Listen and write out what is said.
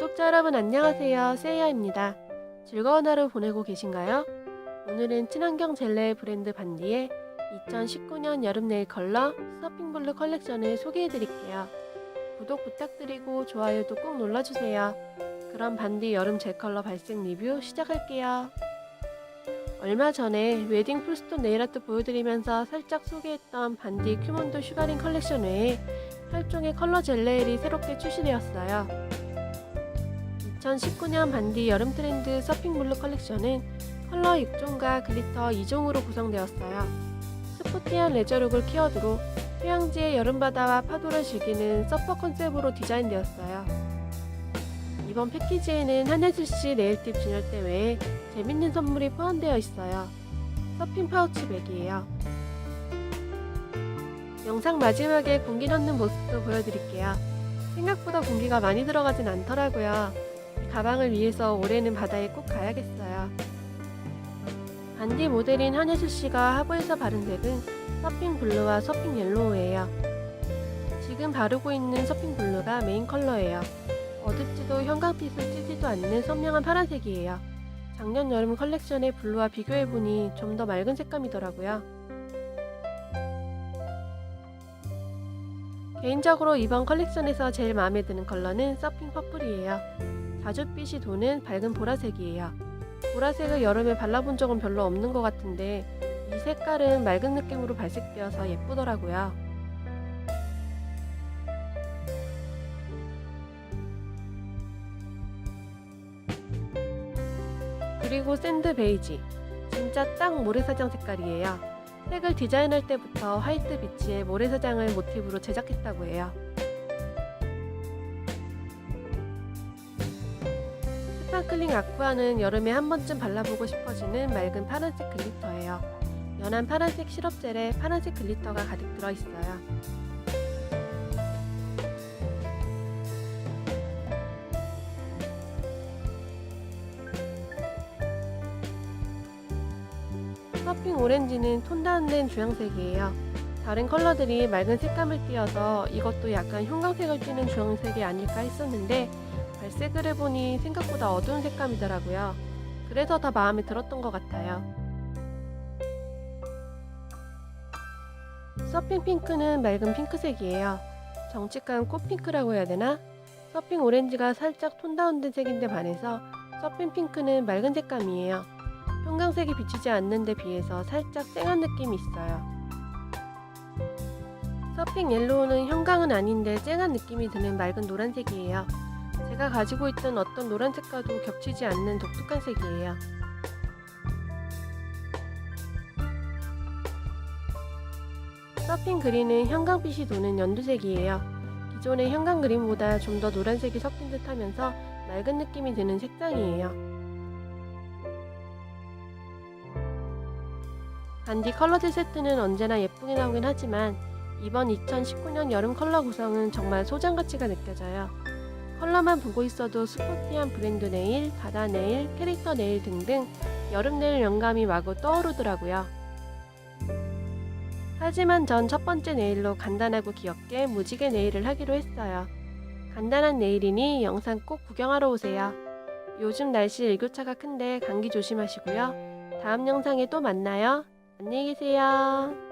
구독자 여러분 안녕하세요. 세이야입니다. 즐거운 하루 보내고 계신가요? 오늘은 친환경 젤레 브랜드 반디의 2019년 여름 네일 컬러 서핑 블루 컬렉션을 소개해 드릴게요. 구독 부탁드리고 좋아요도 꼭 눌러주세요. 그럼 반디 여름 젤 컬러 발색 리뷰 시작할게요. 얼마 전에 웨딩 풀스톤 네일아트 보여드리면서 살짝 소개했던 반디 큐몬도 슈가링 컬렉션 외에 8종의 컬러 젤 네일이 새롭게 출시되었어요. 2019년 반디 여름 트렌드 서핑 블루 컬렉션은 컬러 6종과 글리터 2종으로 구성되었어요. 스포티한 레저룩을 키워드로 휴양지의 여름바다와 파도를 즐기는 서퍼 컨셉으로 디자인되었어요. 이번 패키지에는 한혜수씨 네일팁 진열대 외에 재밌는 선물이 포함되어 있어요. 서핑 파우치 백이에요. 영상 마지막에 공기 넣는 모습도 보여드릴게요. 생각보다 공기가 많이 들어가진 않더라고요. 이 가방을 위해서 올해는 바다에 꼭 가야겠어요. 반디 모델인 한혜수 씨가 하부에서 바른 색은 서핑 블루와 서핑 옐로우예요. 지금 바르고 있는 서핑 블루가 메인 컬러예요. 어둡지도 형광빛을 찌지도 않는 선명한 파란색이에요. 작년 여름 컬렉션의 블루와 비교해보니 좀 더 맑은 색감이더라고요. 개인적으로 이번 컬렉션에서 제일 마음에 드는 컬러는 서핑 퍼플이에요. 자줏빛이 도는 밝은 보라색이에요. 보라색을 여름에 발라본 적은 별로 없는 것 같은데 이 색깔은 맑은 느낌으로 발색되어서 예쁘더라고요. 그리고 샌드 베이지. 진짜 딱 모래사장 색깔이에요. 색을 디자인할 때부터 화이트 비치에 모래사장을 모티브로 제작했다고 해요. 스파클링 아쿠아는 여름에 한 번쯤 발라보고 싶어지는 맑은 파란색 글리터예요. 연한 파란색 시럽젤에 파란색 글리터가 가득 들어있어요. 서핑 오렌지는 톤 다운된 주황색이에요. 다른 컬러들이 맑은 색감을 띄어서 이것도 약간 형광색을 띠는 주황색이 아닐까 했었는데 발색을 해보니 생각보다 어두운 색감이더라고요. 그래서 더 마음에 들었던 것 같아요. 서핑 핑크는 맑은 핑크색이에요. 정직한 꽃핑크라고 해야 되나? 서핑 오렌지가 살짝 톤 다운된 색인데 반해서 서핑 핑크는 맑은 색감이에요. 형광색이 비치지 않는 데 비해서 살짝 쨍한 느낌이 있어요. 서핑 옐로우는 형광은 아닌데 쨍한 느낌이 드는 맑은 노란색이에요. 제가 가지고 있던 어떤 노란색과도 겹치지 않는 독특한 색이에요. 서핑 그린은 형광빛이 도는 연두색이에요. 기존의 형광 그린보다 좀 더 노란색이 섞인 듯 하면서 맑은 느낌이 드는 색상이에요. 반디 컬러제 세트는 언제나 예쁘게 나오긴 하지만 이번 2019년 여름 컬러 구성은 정말 소장 가치가 느껴져요. 컬러만 보고 있어도 스포티한 브랜드 네일, 바다 네일, 캐릭터 네일 등등 여름 네일 영감이 마구 떠오르더라고요. 하지만 전 첫 번째 네일로 간단하고 귀엽게 무지개 네일을 하기로 했어요. 간단한 네일이니 영상 꼭 구경하러 오세요. 요즘 날씨 일교차가 큰데 감기 조심하시고요. 다음 영상에 또 만나요. 안녕히 계세요.